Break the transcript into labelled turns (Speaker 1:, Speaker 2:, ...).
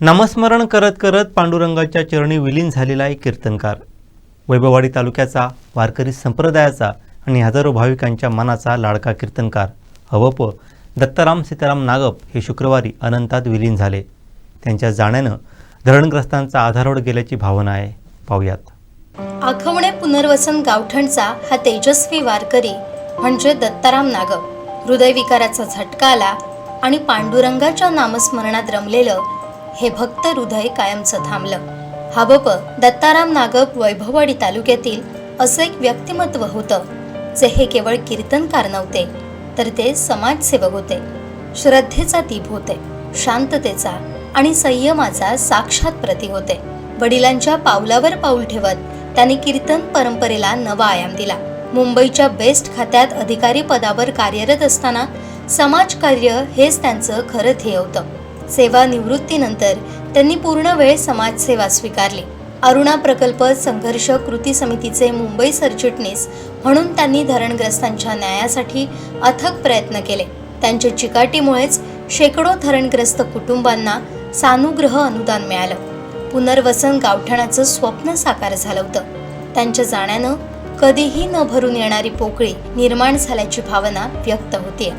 Speaker 1: नामस्मरण करत करत पांडुरंगाच्या चरणी विलीन झालेला एक कीर्तनकार. वैभववाडी तालुक्याचा वारकरी संप्रदायाचा आणि हजारो भाविकांच्या मनाचा लाडका कीर्तनकार. हवप दत्ताराम सीताराम नागप हे शुक्रवारी अनंतात विलीन झाले. त्यांच्या जाण्यानं धरणग्रस्तांचा आधारवड गेल्याची भावना आहे. पाहुयात.
Speaker 2: आखवणे पुनर्वसन गावठणचा हा तेजस्वी वारकरी म्हणजे दत्ताराम नागप. हृदयविकाराचा झटका आला आणि पांडुरंगाच्या नामस्मरणात रमलेलं हे भक्त हृदय कायमचं थांबलं. हा बप दत्ताराम नागप वैभववाडी तालुक्यातील असं एक व्यक्तिमत्व होतं जे हे केवळ कीर्तनकार नव्हते तर ते समाजसेवक होते. श्रद्धेचा दीप होते शांततेचा आणि संयमाचा साक्षात प्रती होते. वडिलांच्या पावलावर पाऊल ठेवत त्यांनी कीर्तन परंपरेला नवा आयाम दिला. मुंबईच्या बेस्ट खात्यात अधिकारी पदावर कार्यरत असताना समाजकार्य हेच त्यांचं खरं ध्येय होतं. सेवानिवृत्तीनंतर त्यांनी पूर्ण वेळ समाजसेवा स्वीकारली. अरुणा प्रकल्प संघर्ष कृती समितीचे मुंबई सरचिटणीस म्हणून त्यांनी धरणग्रस्तांच्या न्यायासाठी अथक प्रयत्न केले. त्यांच्या चिकाटीमुळेच शेकडो धरणग्रस्त कुटुंबांना सानुग्रह अनुदान मिळालं. पुनर्वसन गावठाणाचं स्वप्न साकार झालं होतं. त्यांच्या जाण्यानं कधीही न भरून येणारी पोकळी निर्माण झाल्याची भावना व्यक्त होतीये.